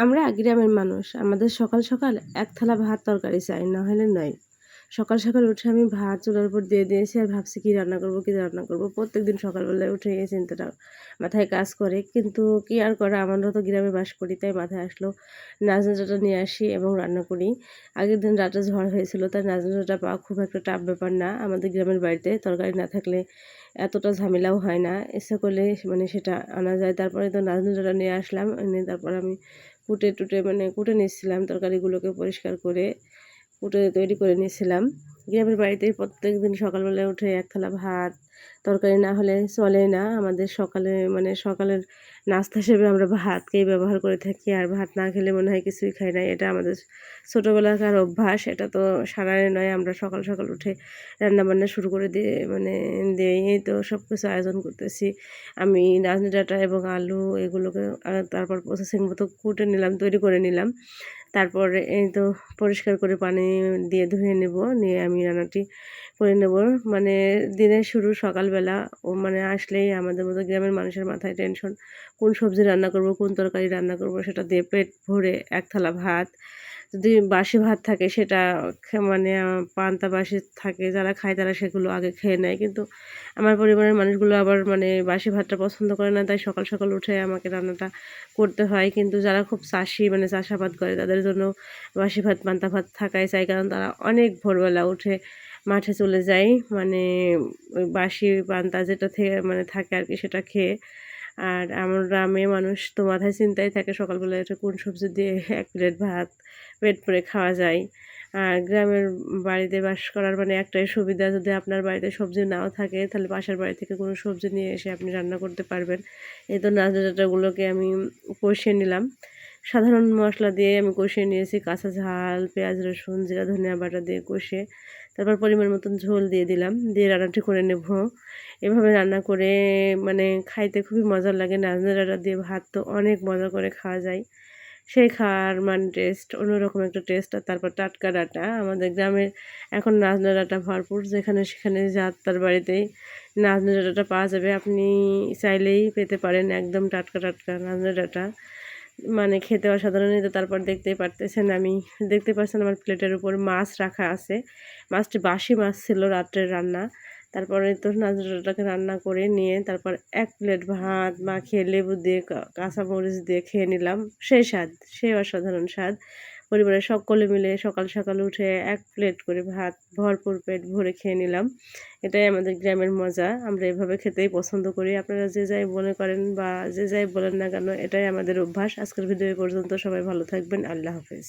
আমরা গ্রামের মানুষ। আমাদের সকাল সকাল এক থালা ভাত তরকারি চাই, না হলে নয়। সকাল সকাল উঠে আমি ভাত চুলার উপর দিয়ে দিয়েছি আর ভাবছি কী রান্না করব, কী রান্না করব। প্রত্যেক দিন সকালবেলায় উঠে এই চিন্তাটা মাথায় কাজ করে। কিন্তু কী আর করা, আমরা তো গ্রামে বাস করি, তাই মাথায় আসলো নাজনাটা নিয়ে আসি এবং রান্না করি। আগের দিন রাতে ঝড় হয়েছিল, তাই নাজনাটা পাওয়া খুব একটা টাফ ব্যাপার না। আমাদের গ্রামের বাড়িতে তরকারি না থাকলে এতটা ঝামেলাও হয় না। ইচ্ছা করলে মানে সেটা আনা যায়। তারপরে তো নাজনাটা নিয়ে আসলাম। এনে তারপর আমি কুটে টুটে মানে কুটে নিচ্ছিলাম তরকারিগুলোকে পরিষ্কার করে কুটে তৈরি করে নিয়েছিলাম গ্রামের বাড়িতে প্রত্যেক দিন সকালবেলায় উঠে এক থালা ভাত, তরকারি না হলে চলে না। আমাদের সকালে মানে সকালের নাস্তা হিসেবে আমরা ভাতকেই ব্যবহার করে থাকি আর ভাত না খেলে মনে হয় কিছুই খাই না। এটা আমাদের ছোটোবেলাকার অভ্যাস। এটা তো সারারে নয়, আমরা সকাল সকাল উঠে রান্নাবান্না শুরু করে দিয়ে মানে দিয়েই তো সব কিছু আয়োজন করতেছি। আমি রাজনি ডাটা এবং আলু এগুলোকে তারপর প্রসেসিং মতো কুটে নিলাম, তৈরি করে নিলাম। তারপরে এই তো পরিষ্কার করে পানি দিয়ে ধুয়ে নেব, নিয়ে আমি রান্নাটি করে নেব। মানে দিনের শুরু সকালবেলা, ও মানে আসলেই আমাদের মতো গ্রামের মানুষের মাথায় টেনশন কোন সবজি রান্না করব, কোন তরকারি রান্না করব, সেটা দিয়ে পেট ভরে এক থালা ভাত যদি বাসি ভাত থাকে সেটা মানে পান্তা বাসি থাকে, যারা খায় তারা সেগুলো আগে খেয়ে নেয়। কিন্তু আমার পরিবারের মানুষগুলো আবার মানে বাসি ভাতটা পছন্দ করে না, তাই সকাল সকাল উঠে আমাকে রান্নাটা করতে হয়। কিন্তু যারা খুব চাষি মানে চাষাবাদ করে, তাদের জন্য বাসি ভাত, পান্তা ভাত থাকাই চাই। কারণ তারা অনেক ভোরবেলা উঠে মাঠে চলে যায়। মানে বাসি পান্তা যেটা থেকে মানে থাকে আর কি সেটা খেয়ে আর আমার গ্রামে মানুষ তো মাথায় চিন্তাই থাকে সকালবেলা এটা কোন সবজি দিয়ে এক প্লেট ভাত পেট ভরে খাওয়া যায়। আর গ্রামের বাড়িতে বাস করার মানে একটাই সুবিধা, যদি আপনার বাড়িতে সবজি নাও থাকে, তাহলে পাশের বাড়ি থেকে কোনো সবজি নিয়ে এসে আপনি রান্না করতে পারবেন। এই তো নাচটাগুলোকে আমি কষিয়ে নিলাম। সাধারণ মশলা দিয়ে আমি কষিয়ে নিয়েছি। কাঁচা ঝাল, পেঁয়াজ, রসুন, জিরা, ধনিয়া বাটা দিয়ে কষিয়ে তারপর পরিমাণ মতন ঝোল দিয়ে দিলাম। দিয়ে রান্নাটি করে নেব। এভাবে রান্না করে মানে খাইতে খুবই মজা লাগে। নাজনা ডাটা দিয়ে ভাত তো অনেক মজা করে খাওয়া যায়। সেই খাওয়ার মানে টেস্ট অন্যরকম একটা টেস্ট আর তারপর টাটকা ডাটা। আমাদের গ্রামের এখন নাজনা ডাটা ভরপুর। যেখানে সেখানে যার তার বাড়িতেই নাজনা ডাটাটা পাওয়া যাবে। আপনি চাইলেই পেতে পারেন একদম টাটকা টাটকা নাজনা ডাটা মানে খেতে অসাধারণ তো তারপর দেখতেই পারতেছেন আমি দেখতে পাচ্ছেন আমার প্লেটের উপর মাছ রাখা আছে। মাছটি বাসি মাছ ছিল রাত্রের রান্না। তারপরে তো নাজরাটাকে রান্না করে নিয়ে তারপর এক প্লেট ভাত মাখিয়ে লেবু দিয়ে কাঁচামরিচ দিয়ে খেয়ে নিলাম। সেই স্বাদ, সেই অসাধারণ স্বাদ। পরিবারের সকলে মিলে সকাল সকাল উঠে এক প্লেট করে ভাত, ভরপুর পেট ভরে খেয়ে নিলাম। এটাই আমাদের গ্রামের মজা। আমরা এভাবে খেতেই পছন্দ করি। আপনারা যে যাই মনে করেন বা যে যাই বলেন না কেন, এটাই আমাদের অভ্যাস। আজকের ভিডিও পর্যন্ত সবাই ভালো থাকবেন। আল্লাহ হাফেজ।